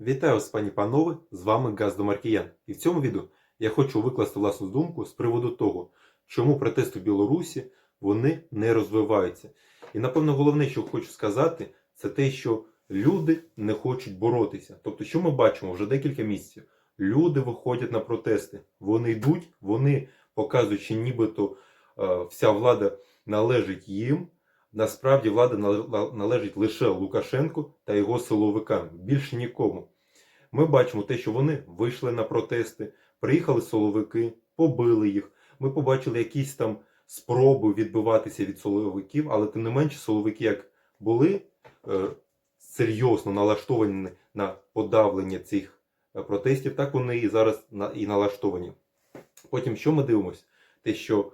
Вітаю вас, пані панове! З вами Газдо Маркіян. І в цьому відео я хочу викласти власну думку з приводу того, чому протести в Білорусі вони не розвиваються. І напевно головне, що хочу сказати, це те, що люди не хочуть боротися. Тобто, що ми бачимо вже декілька місяців. Люди виходять на протести, вони йдуть, вони показують, що нібито е, вся влада належить їм. Насправді влада нале- належить лише Лукашенку та його силовикам, більше нікому. Ми бачимо те, що вони вийшли на протести, приїхали силовики, побили їх. Ми побачили якісь там спроби відбиватися від силовиків, але тим не менше силовики як були е, серйозно налаштовані на подавлення цих е, протестів, так вони і зараз і налаштовані. Потім що ми дивимося? Те, що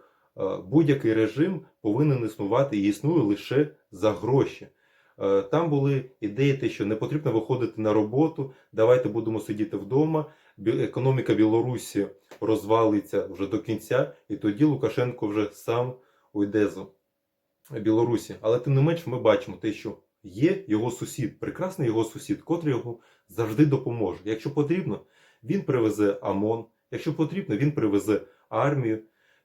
будь-який режим повинен існувати і існує лише за гроші. Е, Там були ідеї, те, що не потрібно виходити на роботу, давайте будемо сидіти вдома. Економіка Білорусі розвалиться вже до кінця, і тоді Лукашенко вже сам уйде з Білорусі. Але тим не менш, ми бачимо те, що є його сусід, прекрасний його сусід, котрий його завжди допоможе. Якщо потрібно, він привезе ОМОН, якщо потрібно, він привезе армію.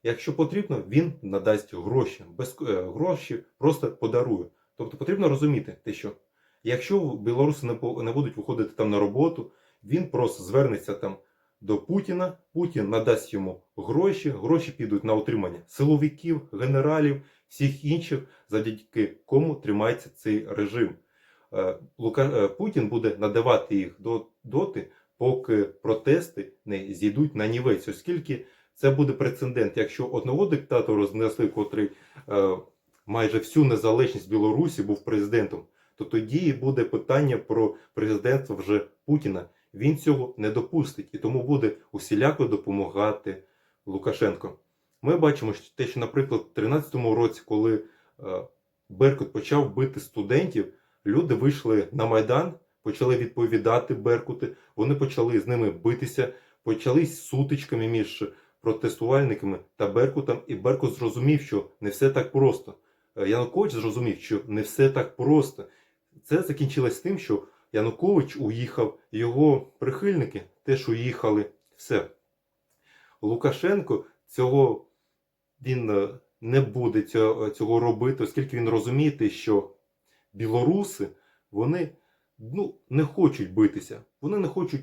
Якщо потрібно, він надасть гроші. Без е, гроші просто подарує. Тобто потрібно розуміти те, що якщо білоруси не, будуть виходити там на роботу, він просто звернеться там до Путіна, Путін надасть йому гроші, гроші підуть на утримання силовиків, генералів, всіх інших, завдяки кому тримається цей режим. Е, е, Путін буде надавати їх до... доти, поки протести не зійдуть на нівець, оскільки це буде прецедент, якщо одного диктатора знесли, котрий е, майже всю незалежність Білорусі був президентом, то тоді буде питання про президентство вже Путіна. Він цього не допустить і тому буде усіляко допомагати Лукашенко. Ми бачимо що те, що, наприклад, в 2013 році, коли е, Беркут почав бити студентів, люди вийшли на Майдан, почали відповідати Беркути, вони почали з ними битися, почались сутичками між протестувальниками та Беркутом, і Беркут зрозумів, що не все так просто. Е, Янукович зрозумів, що не все так просто. Це закінчилось тим, що Янукович уїхав, його прихильники теж уїхали. Все. Лукашенко цього він е, не буде цього, цього робити, оскільки він розуміє, що білоруси вони ну, не хочуть битися. Вони не хочуть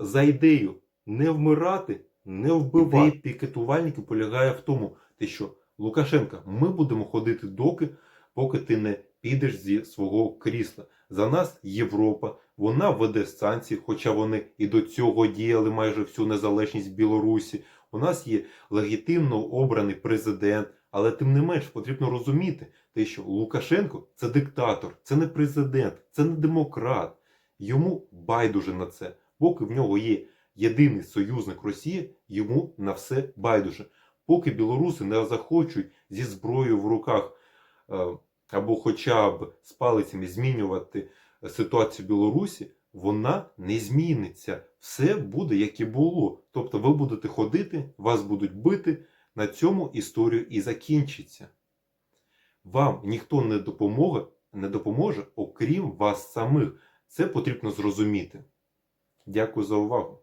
за ідею не вмирати, не вбивати. Ідея пікетувальників полягає в тому, те, що Лукашенка, ми будемо ходити доки, поки ти не підеш зі свого крісла. За нас Європа, вона веде санкції, хоча вони і до цього діяли майже всю незалежність Білорусі. У нас є легітимно обраний президент, але тим не менш потрібно розуміти, те, що Лукашенко це диктатор, це не президент, це не демократ. Йому байдуже на це. Поки в нього є єдиний союзник Росії, йому на все байдуже. Поки білоруси не захочуть зі зброєю в руках е, або хоча б з палицями змінювати ситуацію в Білорусі, вона не зміниться. Все буде як і було. Тобто ви будете ходити, вас будуть бити. На цьому історію і закінчиться. Вам ніхто не допоможе, не допоможе, окрім вас самих. Це потрібно зрозуміти. Дякую за увагу.